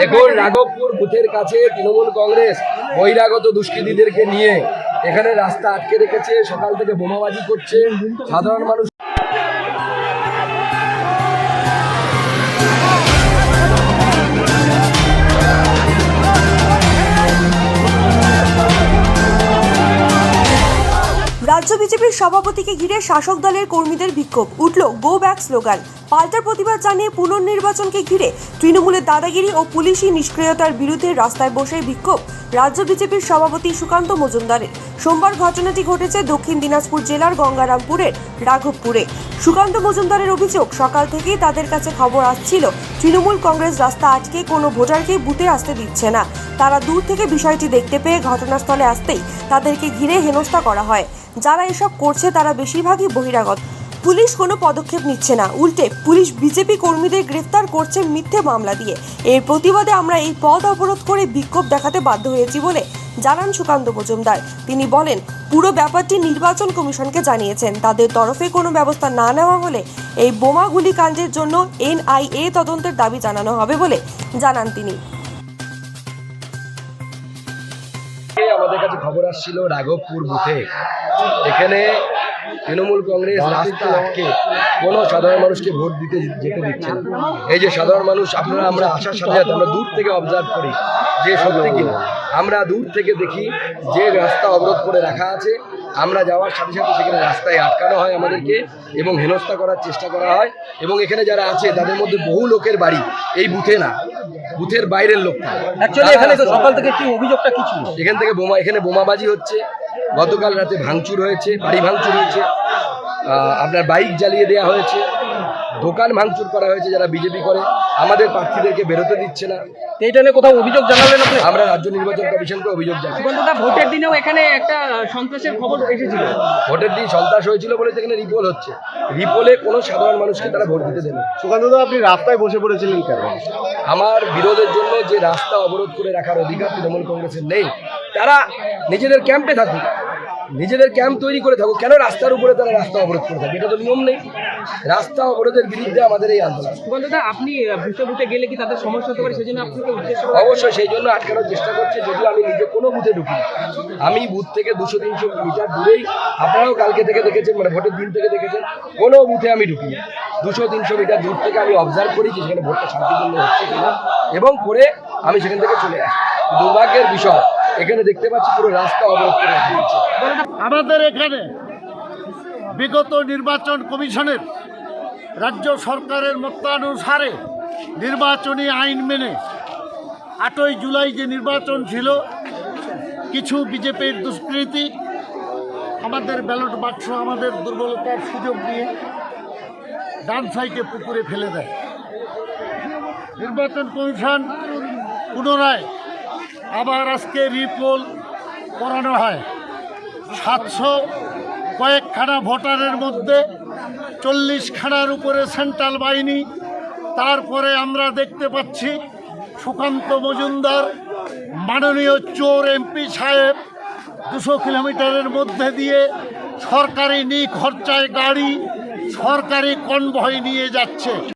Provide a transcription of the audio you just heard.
দেখুন, রাঘবপুর বুথের কাছে তৃণমূল কংগ্রেস বহিরাগত দুষ্কৃতীদেরকে নিয়ে এখানে রাস্তা আটকে রেখেছে, সকাল থেকে বোমাবাজি করছে, সাধারণ মানুষ রাজ্য বিজেপির সভাপতিকে ঘিরে শাসক দলের কর্মীদের বিক্ষোভ। উঠল গো ব্যাক স্লোগান পাল্টার প্রতিবাদ জানিয়ে পুনর্নির্বাচনকে ঘিরে তৃণমূলের দাদাগিরি ও পুলিশি নিষ্ক্রিয়তার বিরুদ্ধে রাস্তায় বসে বিক্ষোভ রাজ্য বিজেপির সভাপতি সুকান্ত মজুমদারের। সোমবার ঘটনাটি ঘটেছে দক্ষিণ দিনাজপুর জেলার গঙ্গারামপুরের রাঘবপুরে। সুকান্ত মজুমদারের অভিযোগ, সকাল থেকেই তাদের কাছে খবর আসছিল, তৃণমূল কংগ্রেস রাস্তা আটকে কোনো ভোটারকে বুথে আসতে দিচ্ছে না। তারা দূর থেকে বিষয়টি দেখতে পেয়ে ঘটনাস্থলে আসতেই তাদেরকে ঘিরে হেনস্থা করা হয়। যারা এসব করছে তারা বেশিরভাগই বহিরাগত। পুলিশ কোনো পদক্ষেপ নিচ্ছে না। উল্টে পুলিশ বিজেপি কর্মীদের গ্রেফতার করছে মিথ্যে মামলা দিয়ে। এর প্রতিবাদে আমরা এই পথ অবরোধ করে বিক্ষোভ দেখাতে বাধ্য হয়েছি বলে জানান সুকান্ত মজুমদার। তিনি বলেন, পুরো ব্যাপারটি নির্বাচন কমিশনকে জানিয়েছেন। তাদের তরফে কোনো ব্যবস্থা না নেওয়া হলে এই বোমা গুলিকাণ্ডের জন্য এনআইএ তদন্তের দাবি জানানো হবে বলে জানান তিনি। আমাদের কাছে খবর আসছিল রাঘবপুর বুথে। এখানে তৃণমূল কংগ্রেস রাস্তা আটকে। কোনো সাধারণ মানুষকে ভোট দিতে যেতে দিচ্ছে না। এই যে সাধারণ মানুষ আপনারা আমরা আসার সাথে সাথে আমরা দূর থেকে অবজার্ভ করি যে সত্যি কিনা। আমরা দূর থেকে দেখি যে রাস্তা অবরোধ করে রাখা আছে। আমরা যাওয়ার সাথে সাথে সেখানে রাস্তায় আটকানো হয় আমাদেরকে এবং হেনস্থা করার চেষ্টা করা হয়। এবং এখানে যারা আছে তাদের মধ্যে বহু লোকের বাড়ি। এই বুথে না বুথের বাইরের লোক এখানে সকাল থেকে কি অভিযোগটা কি ছিল? এখান থেকে বোমা এখানে বোমাবাজি হচ্ছে। গতকাল রাতে ভাঙচুর হয়েছে বাড়ি ভাঙচুর হয়েছে। আপনার বাইক জ্বালিয়ে দেওয়া হয়েছে। দোকান ভাঙচুর করা হয়েছে যারা বিজেপি করে। আমাদের প্রার্থীদেরকে বেরোতে দিচ্ছে না। এইটা নিয়ে কোথাও অভিযোগ জানালেন আপনি? আমরা রাজ্য নির্বাচন কমিশনকে অভিযোগ জানাই। সুকান্তদা ভোটের দিনেও এখানে একটা সন্ত্রাসের খবর এসেছিল। ভোটের দিন সন্ত্রাস হয়েছিল বলে সেখানে রিপোল হচ্ছে। রিপোলে কোনো সাধারণ মানুষকে তারা ভোট দিতে দেবে না। সুকান্তদা আপনি রাস্তায় বসে পড়েছিলেন কেন? আমার বিরোধের জন্য যে রাস্তা অবরোধ করে রাখার অধিকার তৃণমূল কংগ্রেসের নেই তারা নিজেদের ক্যাম্পে থাকুক নিজেদের ক্যাম্প তৈরি করে থাকুক। কেন রাস্তার উপরে তারা রাস্তা অবরোধ করে থাকবে এটা তো নিয়ম নেই। রাস্তা অবরোধের বিরুদ্ধে আমাদের এই আন্দোলন। সুকান্তদা আপনি বুথে গেলে কি তাদের সমস্যা হতে পারে? সেজন্য আপনাকে উদ্দেশ্য অবশ্যই সেই জন্য আটকানোর চেষ্টা করছে। যদিও আমি নিজে কোনো বুথে ঢুকি আমি বুথ থেকে দুশো তিনশো মিটার দূরেই আপনারাও কালকে থেকে দেখেছেন মানে ভোটের দিন থেকে দেখেছেন কোনো বুথে আমি ঢুকি দুশো তিনশো মিটার দূর থেকে আমি অবজার্ভ করি যে সেখানে ভোটটা শান্তিপূর্ণ হচ্ছে কিনা। এবং করে আমি সেখান থেকে চলে আসি। দুর্ভাগ্যের বিষয় এখানে দেখতে পাচ্ছি পুরো রাস্তা অবরোধ করে আমাদের এখানে বিগত নির্বাচন কমিশনের রাজ্য সরকারের মতানুসারে নির্বাচনী আইন মেনে আটই জুলাই যে নির্বাচন ছিল, কিছু বিজেপির দুষ্কৃতি, আমাদের ব্যালট বাক্স, আমাদের দুর্বলতার সুযোগ নিয়ে ডান সাইডে পুকুরে ফেলে দেয়। নির্বাচন কমিশন পুনরায় আবার আজকে রিপোল করানো হয়। সাতশো কয়েকখানা ভোটারের মধ্যে চল্লিশখানার উপরে সেন্ট্রাল বাহিনী। তারপরে আমরা দেখতে পাচ্ছি সুকান্ত মজুমদার, মাননীয় চোর এমপি সাহেব, দুশো কিলোমিটারের মধ্যে দিয়ে সরকারি নিখরচায় গাড়ি, সরকারি কনভয় নিয়ে যাচ্ছে।